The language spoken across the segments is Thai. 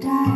die.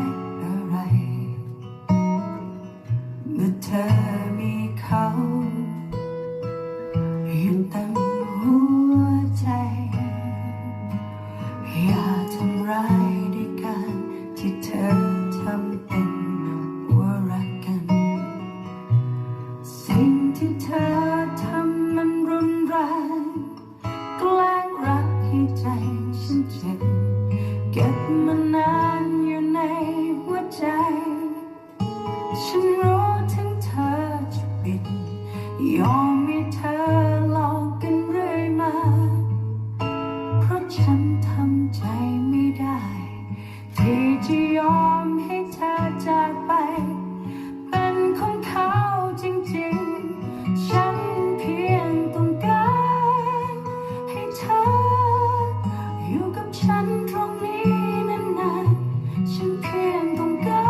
ฉันตรงนี้นานๆ ฉันเพียงต้องกา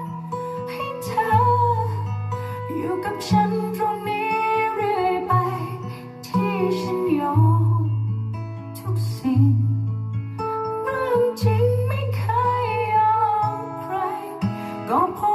รให้เธอ อยู่กับฉันตรงนี้เรื่อยไป ที่ฉันยอมทุกสิ่งเรื่องจริงไม่เคยยอมใครก็พอ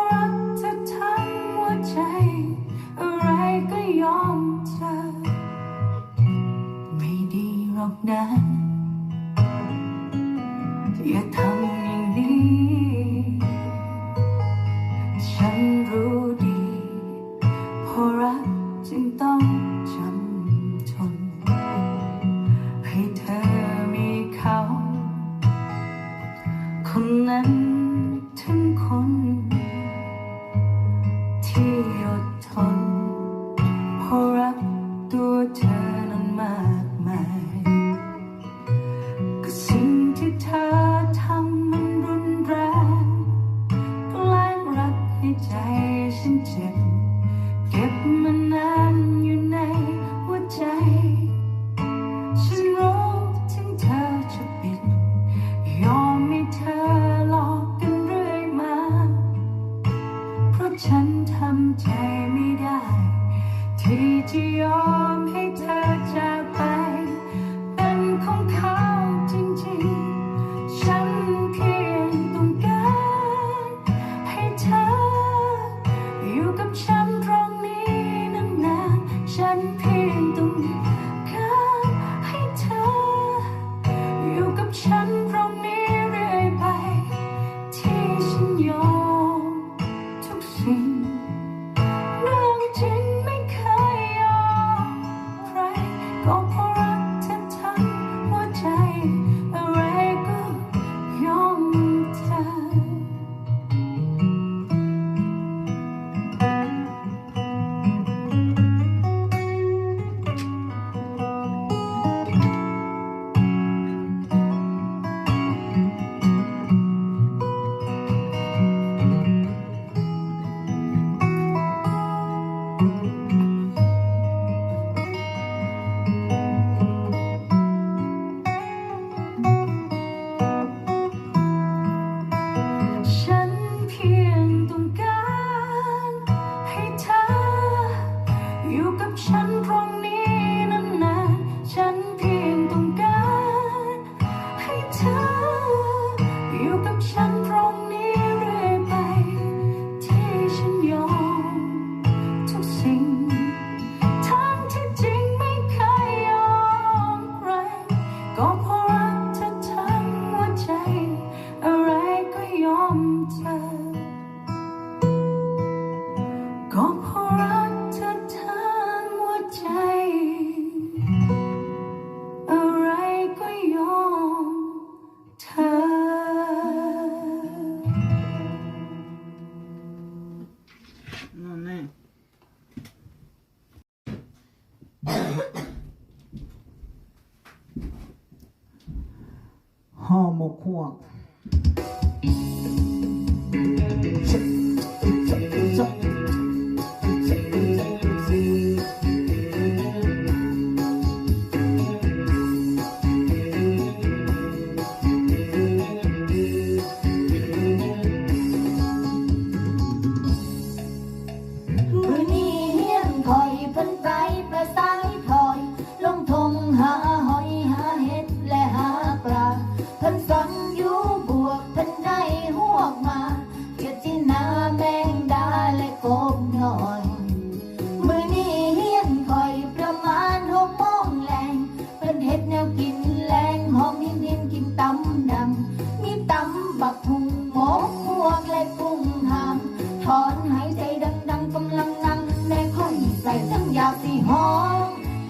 más. 好木块。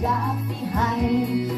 got behind.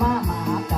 มาหมาตา